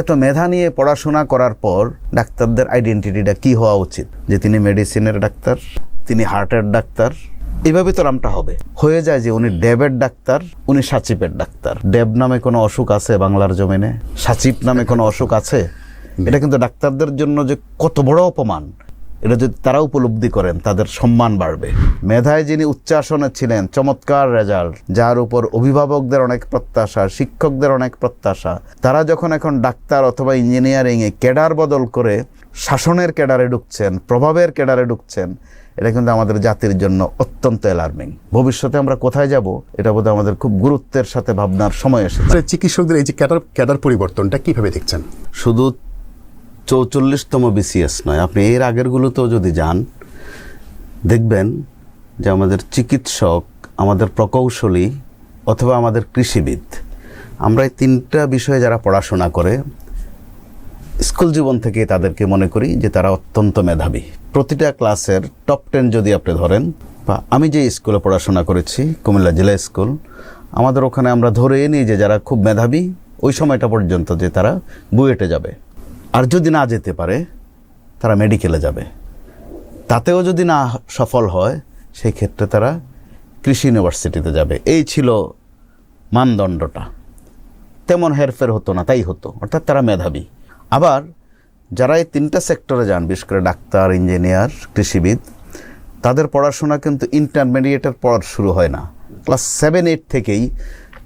এত মেধা নিয়ে পড়াশোনা করার পর ডাক্তারদের আইডেন্টিটিটা কি হওয়া উচিত? যে তিনি মেডিসিনের ডাক্তার, তিনি হার্টের ডাক্তার, এভাবে তো নামটা হবে। হয়ে যায় যে উনি ডেবের ডাক্তার, উনি সাচিপের ডাক্তার। ডেব নামে কোনো অসুখ আছে বাংলার জমিনে? সাচিপ নামে কোনো অসুখ আছে? এটা কিন্তু ডাক্তারদের জন্য যে কত বড় অপমান। এটা যদি তারা উপলব্ধি করেন তাদের সম্মান বাড়বে। মেধায় যিনি উচ্চাসনে ছিলেন চমৎকার রেজাল্ট যার উপর অভিভাবকদের অনেক প্রত্যাশা শিক্ষকদের অনেক প্রত্যাশা তারা যখন এখন ডাক্তার অথবা ইঞ্জিনিয়ারিংয়ে ক্যাডার বদল করে শাসনের ক্যাডারে ঢুকছেন প্রভাবের ক্যাডারে ঢুকছেন এটা কিন্তু আমাদের জাতির জন্য অত্যন্ত অ্যালার্মিং ভবিষ্যতে আমরা কোথায় যাব এটা বোধহয় আমাদের খুব গুরুত্বের সাথে ভাবনার সময় এসেছে। চিকিৎসকদের এই যে ক্যাডার ক্যাডার পরিবর্তনটা কীভাবে দেখছেন? শুধু চৌচল্লিশতম বিসিএস নয়। আপনি এর আগেরগুলোতেও যদি যান, দেখবেন যে আমাদের চিকিৎসক, আমাদের প্রকৌশলী অথবা আমাদের কৃষিবিদ, আমরা এই তিনটা বিষয়ে যারা পড়াশোনা করে, স্কুল জীবন থেকে তাদেরকে মনে করি যে তারা অত্যন্ত মেধাবী। প্রতিটা ক্লাসের টপ টেন যদি আপনি ধরেন, বা আমি যে স্কুলে পড়াশোনা করেছি, কুমিল্লা জেলা স্কুল, আমাদের ওখানে আমরা ধরে নিই যে যারা খুব মেধাবী, ওই সময়টা পর্যন্ত যে তারা বুয়েটে যাবে। আর যদি না যেতে পারে, তারা মেডিকেলে যাবে। তাতেও যদি না সফল হয় সেই ক্ষেত্রে তারা কৃষি ইউনিভার্সিটিতে যাবে। এই ছিল মানদণ্ডটা। তেমন হেরফের হতো না, তাই হতো। অর্থাৎ তারা মেধাবী। আবার যারা এই তিনটা সেক্টরে যান, বিশেষ করে ডাক্তার ইঞ্জিনিয়ার কৃষিবিদ, তাদের পড়াশোনা কিন্তু ইন্টারমিডিয়েটের পর শুরু হয় না। ক্লাস সেভেন এইট থেকেই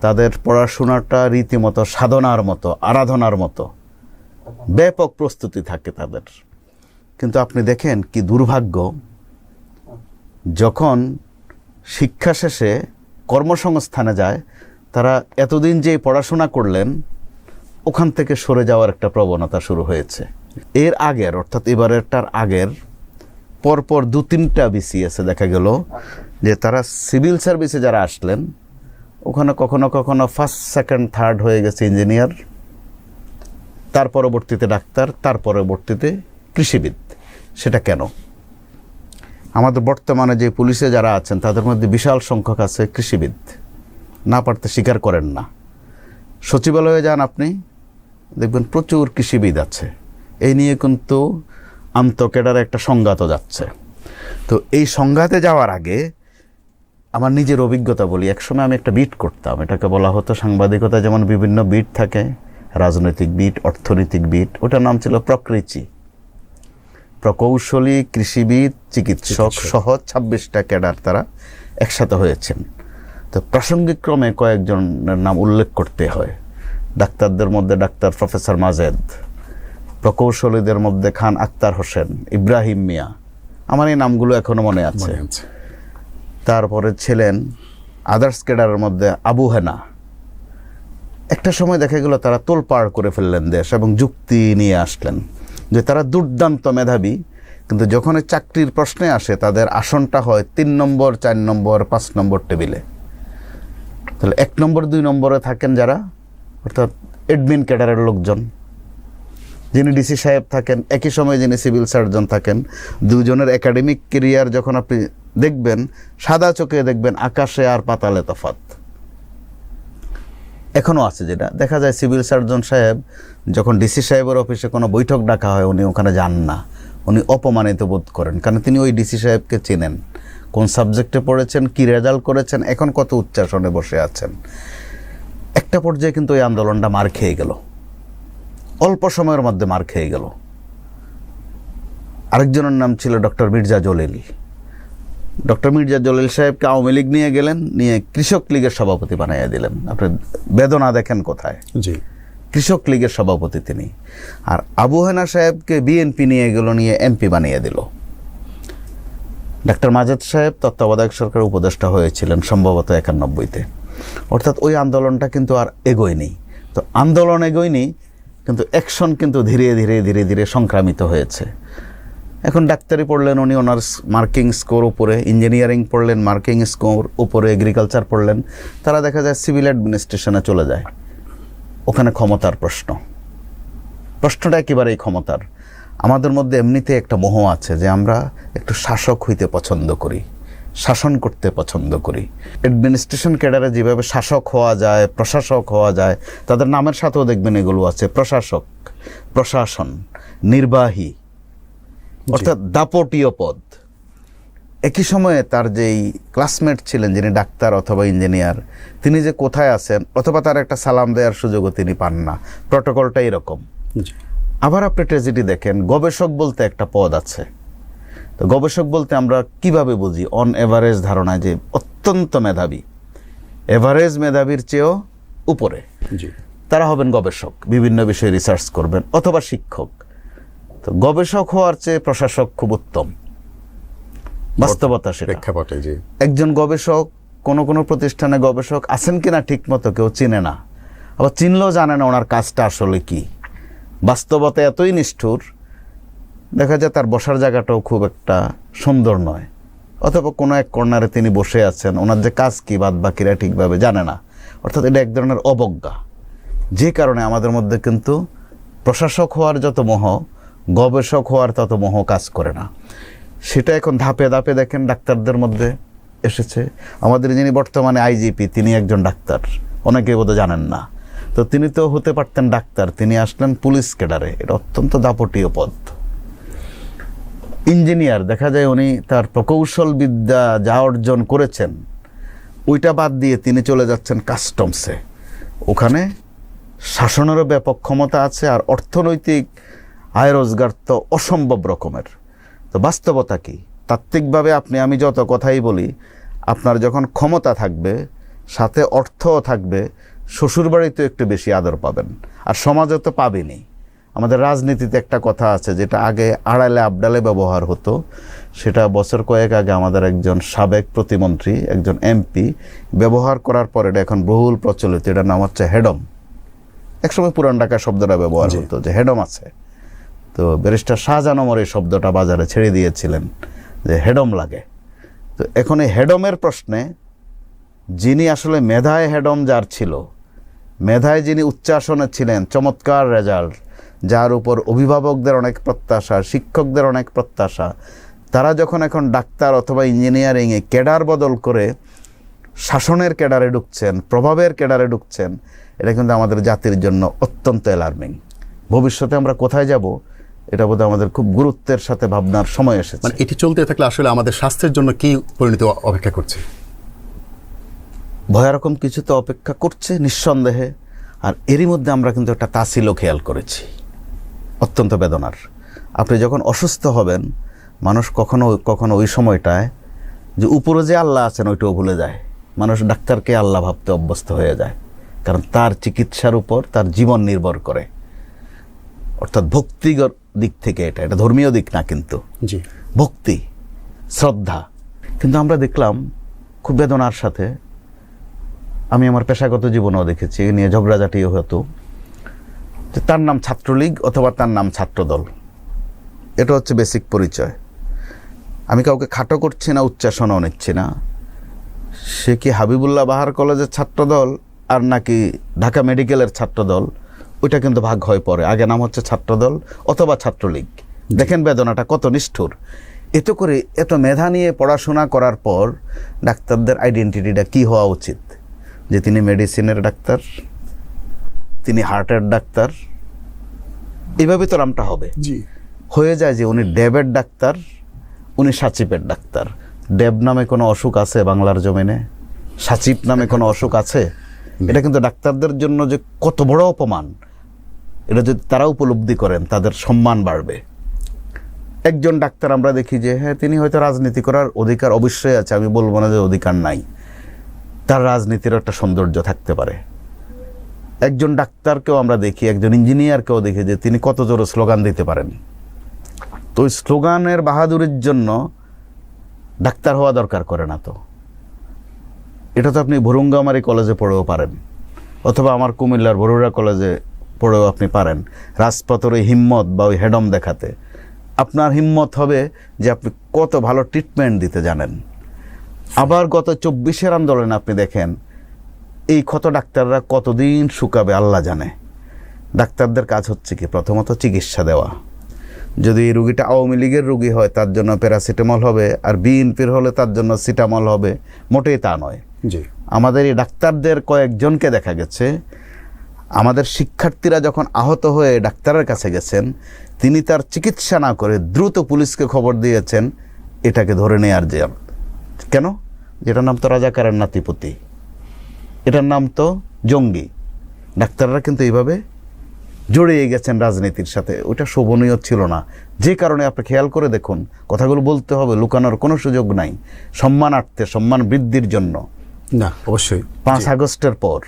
তাদের পড়াশোনাটা রীতিমতো সাধনার মতো, আরাধনার মতো। ব্যাপক প্রস্তুতি থাকে তাদের। কিন্তু আপনি দেখেন কি দুর্ভাগ্য, যখন শিক্ষা শেষে কর্মসংস্থানে যায়, তারা এতদিন যে পড়াশোনা করলেন, ওখান থেকে সরে যাওয়ার একটা প্রবণতা শুরু হয়েছে। এর আগের, অর্থাৎ এবারেরটার আগের, পরপর দু তিনটা বিসিএসে দেখা গেল যে তারা সিভিল সার্ভিসে যারা আসলেন, ওখানে কখনো কখনো ফার্স্ট, সেকেন্ড, থার্ড হয়ে গেছে ইঞ্জিনিয়ার। তার পরবর্তীতে ডাক্তার, তার পরবর্তীতে কৃষিবিদ। সেটা কেন? আমাদের বর্তমানে যে পুলিশে যারা আছেন, তাদের মধ্যে বিশাল সংখ্যক আছে কৃষিবিদ। না পারতে স্বীকার করেন না। সচিবালয়ে যান আপনি, দেখবেন প্রচুর কৃষিবিদ আছে। এই নিয়ে কিন্তু আন্তঃকেডার একটা সংঘাত যাচ্ছে। তো এই সংঘাতে যাওয়ার আগে আমার নিজের অভিজ্ঞতা বলি। একসময় আমি একটা বিট করতাম। এটাকে বলা হতো সাংবাদিকতা, যেমন বিভিন্ন বিট থাকে। রাজনৈতিক বিট অর্থনৈতিক বিট ওটার নাম ছিল প্রকৃতি। প্রকৌশলী কৃষিবিদ চিকিৎসক সহ ছাব্বিশটা ক্যাডার তারা একসাথে হয়েছেন। তো প্রাসঙ্গিক ক্রমে কয়েকজনের নাম উল্লেখ করতে হয়। ডাক্তারদের মধ্যে ডাক্তার প্রফেসর মাজেদ প্রকৌশলীদের মধ্যে খান আক্তার হোসেন ইব্রাহিম মিয়া। আমার এই নামগুলো এখনও মনে আছে। তারপরে ছিলেন আদার্স ক্যাডারের মধ্যে আবু হেনা। একটা সময় দেখা গেল তারা তোলপাড় করে ফেললেন দেশ এবং যুক্তি নিয়ে আসলেন যে তারা দুর্দান্ত মেধাবী, কিন্তু যখন চাকরির প্রশ্নে আসে, তাদের আসনটা হয় তিন নম্বর, চার নম্বর, পাঁচ নম্বর টেবিলে। তাহলে এক নম্বর, দুই নম্বরে থাকেন যারা? অর্থাৎ এডমিন ক্যাডারের লোকজন। যিনি ডিসি সাহেব থাকেন, একই সময় যিনি সিভিল সার্জন থাকেন, দুজনের একাডেমিক কেরিয়ার যখন আপনি দেখবেন, সাদা চোখে দেখবেন, আকাশে আর পাতালে তফাত এখনও আছে যেটা। দেখা যায় সিভিল সার্জন সাহেব যখন ডিসি সাহেবের অফিসে কোনো বৈঠক ডাকা হয়, উনি ওখানে যান না। উনি অপমানিত বোধ করেন, কারণ তিনি ওই ডিসি সাহেবকে চেনেন। কোন সাবজেক্টে পড়েছেন, কি রেজাল্ট করেছেন, এখন কত উচ্চাসনে বসে আছেন। একটা পর্যায়ে কিন্তু ওই আন্দোলনটা মার খেয়ে গেল। অল্প সময়ের মধ্যে মার খেয়ে গেল। আরেকজনের নাম ছিল ডক্টর মির্জা জলিল। ডক্টর মির্জা জলিল সাহেবকে আওয়ামী লীগ নিয়ে গেলেন নিয়ে কৃষক লীগের সভাপতি বানাইয়া দিলেন। আপনি বেদনা দেখেন কোথায়? জি। কৃষক লীগের সভাপতি তিনি। আর আবু হেনা সাহেবকে বিএনপি নিয়ে গেল নিয়ে এমপি বানিয়ে দিল। ডাক্তার মাজেদ সাহেব তত্ত্বাবধায়ক সরকার উপদেষ্টা হয়েছিলেন সম্ভবত একানব্বইতে। অর্থাৎ ওই আন্দোলনটা কিন্তু আর এগোয়নি তো আন্দোলন এগোয়নি কিন্তু অ্যাকশন কিন্তু ধীরে ধীরে ধীরে ধীরে সংক্রামিত হয়েছে। এখন ডাক্তারি পড়লেন উনি অনার্স মার্কিং স্কোর উপরে, ইঞ্জিনিয়ারিং পড়লেন, মার্কিং স্কোর উপরে, এগ্রিকালচার পড়লেন, তারা দেখা যায় সিভিল অ্যাডমিনিস্ট্রেশনে চলে যায়। ওখানে ক্ষমতার প্রশ্ন। প্রশ্নটা একেবারেই ক্ষমতার। আমাদের মধ্যে এমনিতে একটা মোহ আছে যে আমরা একটু শাসক হইতে পছন্দ করি, শাসন করতে পছন্দ করি। অ্যাডমিনিস্ট্রেশন ক্যাডারে যেভাবে শাসক হওয়া যায়, প্রশাসক হওয়া যায়, তাদের নামের সাথেও দেখবেন এগুলো আছে, প্রশাসক, প্রশাসন, নির্বাহী। অর্থাৎ দাপটীয় পদ। একই সময়ে তার যেই ক্লাসমেট ছিলেন যিনি ডাক্তার অথবা ইঞ্জিনিয়ার তিনি যে কোথায় আছেন অথবা তার একটা সালাম দেওয়ার সুযোগও তিনি পান না। প্রটোকলটা এরকম। আবার আপনি ট্রেজেডি দেখেন গবেষক বলতে একটা পদ আছে। তো গবেষক বলতে আমরা কীভাবে বুঝি? অন এভারেজ ধারণায় যে অত্যন্ত মেধাবী। এভারেজ মেধাবীর চেয়েও উপরে। তারা হবেন গবেষক বিভিন্ন বিষয়ে রিসার্চ করবেন অথবা শিক্ষক। তো গবেষক হওয়ার চেয়ে প্রশাসক খুব উত্তম। বাস্তবতা সেটা। প্রেক্ষাপটে জি। একজন গবেষক কোনো কোনো প্রতিষ্ঠানে গবেষক আছেন কিনা ঠিক মতো কেউ চিনে না। আবার চিনলেও জানে না ওনার কাজটা আসলে কি। বাস্তবতা এতই নিষ্ঠুর দেখা যায় তার বসার জায়গাটাও খুব একটা সুন্দর নয়। অথবা কোনো এক কর্নারে তিনি বসে আছেন ওনার যে কাজ কি বাদ বাকিরা ঠিকভাবে জানে না। অর্থাৎ এটা এক ধরনের অবজ্ঞা। যে কারণে আমাদের মধ্যে কিন্তু প্রশাসক হওয়ার যত মোহ গবেষক হওয়ার তত মোহ কাজ করে না। সেটা এখন ধাপে ধাপে দেখেন ডাক্তারদের মধ্যে এসেছে। আমাদের যিনি বর্তমানে আইজিপি তিনি একজন ডাক্তার। অনেকে বোধহয় জানেন না। তো তিনি তো হতে পারতেন ডাক্তার, তিনি আসলেন পুলিশ ক্যাডারে। এটা অত্যন্ত দাপটীয় পদ। ইঞ্জিনিয়ার, দেখা যায় উনি তার প্রকৌশল বিদ্যা যা অর্জন করেছেন, ওইটা বাদ দিয়ে তিনি চলে যাচ্ছেন কাস্টমসে। ওখানে শাসনেরও ব্যাপক ক্ষমতা আছে আর অর্থনৈতিক আয় রোজগার তো অসম্ভব রকমের। তো বাস্তবতা কি? তাত্ত্বিকভাবে আপনি আমি যত কথাই বলি আপনার যখন ক্ষমতা থাকবে সাথে অর্থও থাকবে শ্বশুরবাড়িতে একটু বেশি আদর পাবেন। আর সমাজে তো পাবেনই। আমাদের রাজনীতিতে একটা কথা আছে যেটা আগে আড়ালে আবডালে ব্যবহার হতো। সেটা বছর কয়েক আগে আমাদের একজন সাবেক প্রতিমন্ত্রী একজন এমপি ব্যবহার করার পর এটা এখন বহুল প্রচলিত। এটার নাম হচ্ছে হেডম। একসময় পুরান ঢাকা শব্দটা ব্যবহার হতো যে হেডম আছে। তো ব্যারিস্টার শাহজাহান ওমর এই শব্দটা বাজারে ছেড়ে দিয়েছিলেন যে হেডম লাগে। তো এখন এই হেডমের প্রশ্নে যিনি আসলে মেধায় হেডম যার ছিল, মেধায় যিনি উচ্চাসনে ছিলেন, চমৎকার রেজাল্ট, যার উপর অভিভাবকদের অনেক প্রত্যাশা, শিক্ষকদের অনেক প্রত্যাশা, তারা যখন এখন ডাক্তার অথবা ইঞ্জিনিয়ারিংয়ে ক্যাডার বদল করে শাসনের ক্যাডারে ঢুকছেন, প্রভাবের ক্যাডারে ঢুকছেন, এটা কিন্তু আমাদের জাতির জন্য অত্যন্ত অ্যালার্মিং ভবিষ্যতে আমরা কোথায় যাব? এটা বোধহয় আমাদের খুব গুরুত্বের সাথে ভাবনার সময় এসেছে। মানে এটি চলতে থাকলে আসলে আমাদের স্বাস্থ্যের জন্য কি পরিণতি অপেক্ষা করছে? ভয়ারকম কিছু তো অপেক্ষা করছে নিঃসন্দেহে আর এরই মধ্যে আমরা কিন্তু একটা তাসিলও খেয়াল করেছি। অত্যন্ত বেদনার। আপনি যখন অসুস্থ হবেন মানুষ কখনো কখনো ওই সময়টায় যে উপরে যে আল্লাহ আছেন ওইটাও ভুলে যায়। মানুষ ডাক্তারকে আল্লাহ ভাবতে অভ্যস্ত হয়ে যায় কারণ তার চিকিৎসার উপর তার জীবন নির্ভর করে। অর্থাৎ ভক্তিগত দিক থেকে এটা এটা ধর্মীয় দিক না কিন্তু। জি। ভক্তি শ্রদ্ধা। কিন্তু আমরা দেখলাম খুব বেদনার সাথে আমি আমার পেশাগত জীবনেও দেখেছি এ নিয়ে ঝগড়াঝাটিও হতো যে তার নাম ছাত্রলীগ অথবা তার নাম ছাত্রদল। এটা হচ্ছে বেসিক পরিচয়। আমি কাউকে খাটো করছি না উচ্চাসনও নিচ্ছি না। সে কি হাবিবুল্লাহ বাহার কলেজের ছাত্রদল আর নাকি ঢাকা মেডিকেলের ছাত্রদল? ওইটা কিন্তু ভাগ হয়ে পড়ে। আগে নাম হচ্ছে ছাত্রদল অথবা ছাত্রলীগ। দেখেন বেদনাটা কত নিষ্ঠুর। এতে করে এত মেধা নিয়ে পড়াশোনা করার পর ডাক্তারদের আইডেন্টিটিটা কি হওয়া উচিত? যে তিনি মেডিসিনের ডাক্তার তিনি হার্টের ডাক্তার এইভাবে তো নামটা হবে। জি। হয়ে যায় যে উনি ডেবের ডাক্তার উনি সাচিপের ডাক্তার। ডেব নামে কোনো অসুখ আছে বাংলার জমিনে? সাচিপ নামে কোনো অসুখ আছে? এটা কিন্তু ডাক্তারদের জন্য যে কত বড় অপমান। এটা যদি তারা উপলব্ধি করেন, তাদের সম্মান বাড়বে। একজন ডাক্তার আমরা দেখি যে হ্যাঁ তিনি হয়তো রাজনীতি করার অধিকার অবশ্যই আছে, আমি বলব না যে অধিকার নাই। তার রাজনীতির একটা সৌন্দর্য থাকতে পারে। একজন ডাক্তারকেও আমরা দেখি, একজন ইঞ্জিনিয়ারকেও দেখি যে, তিনি কত জোরে স্লোগান দিতে পারেন। তো ওই স্লোগানের বাহাদুরের জন্য ডাক্তার হওয়া দরকার করে না তো। এটা তো আপনি ভরুঙ্গামারি কলেজে পড়েও পারেন, অথবা আমার কুমিল্লার বরুড়া কলেজে পড়েও আপনি পারেন। রাজপথের ওই হিম্মত বা ওই হেডম দেখাতে। আপনার হিম্মত হবে যে আপনি কত ভালো ট্রিটমেন্ট দিতে জানেন। আবার গত চব্বিশের আন্দোলনে আপনি দেখেন এই ক্ষত ডাক্তাররা কতদিন শুকাবে আল্লাহ জানে। ডাক্তারদের কাজ হচ্ছে কি? প্রথমত চিকিৎসা দেওয়া। যদি এই রুগীটা আওয়ামী লীগের রুগী হয় তার জন্য প্যারাসিটামল হবে আর বিএনপির হলে তার জন্য সিটামল হবে। মোটেই তা নয়। জি। আমাদের এই ডাক্তারদের কয়েকজনকে দেখা গেছে আমাদের শিক্ষার্থীরা যখন আহত হয়ে ডাক্তারের কাছে গেছেন তিনি তার চিকিৎসা না করে দ্রুত পুলিশকে খবর দিয়েছেন এটাকে ধরে নেয়ার যে কেন? যেটার নাম তো রাজাকারের নাতিপতি। এটার নাম তো জঙ্গি। ডাক্তাররা কিন্তু এইভাবে জড়িয়ে গেছেন রাজনীতির সাথে। ওটা শোভনীয় ছিল না। যে কারণে আপনি খেয়াল করে দেখুন কথাগুলো বলতে হবে লুকানোর কোনো সুযোগ নাই। সম্মানার্থে সম্মান বৃদ্ধির জন্য। না অবশ্যই। পাঁচ আগস্টের পর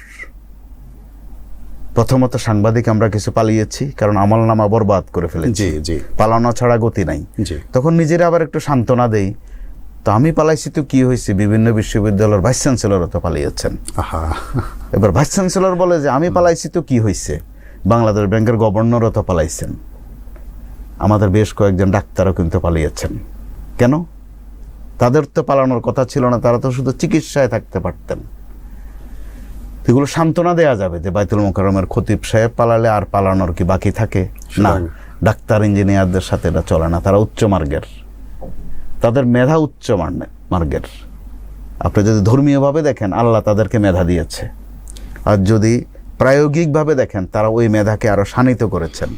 প্রথমত সাংবাদিক আমরা কিছু পালিয়েছি কারণ আমল নামা বরবাদ করে ফেলেছি। জি জি। পালানো ছাড়া গতি নাই। জি। তখন নিজেরা আবার একটু সান্ত্বনা দেই তো আমি পালাইছি তো কি হয়েছে বিভিন্ন বিশ্ববিদ্যালয়ের ভাইস চ্যান্সেলরও তো পালিয়েছেন। এবার ভাইস চ্যান্সেলর বলে যে আমি পালাইছি তো কি হয়েছে বাংলাদেশ ব্যাংকের গভর্নরও তো পালাইছেন। আমাদের বেশ কয়েকজন ডাক্তারও কিন্তু পালিয়েছেন। কেন? তাদের তো পালানোর কথা ছিল না তারা তো শুধু চিকিৎসায় থাকতে পারতেন। এগুলো সান্ত্বনা দেওয়া যাবে যে বাইতুল মোকারমের খতিব সাহেব পালালে আর পালানোর কি বাকি থাকে? না ডাক্তার ইঞ্জিনিয়ারদের সাথে এটা চলে না তারা উচ্চ মার্গের। তাদের মেধা উচ্চ মার্গের। আপনি যদি ধর্মীয়ভাবে দেখেন আল্লাহ তাদেরকে মেধা দিয়েছে। আর যদি প্রায়োগিকভাবে দেখেন তারা ওই মেধাকে আরও শানিত করেছেন।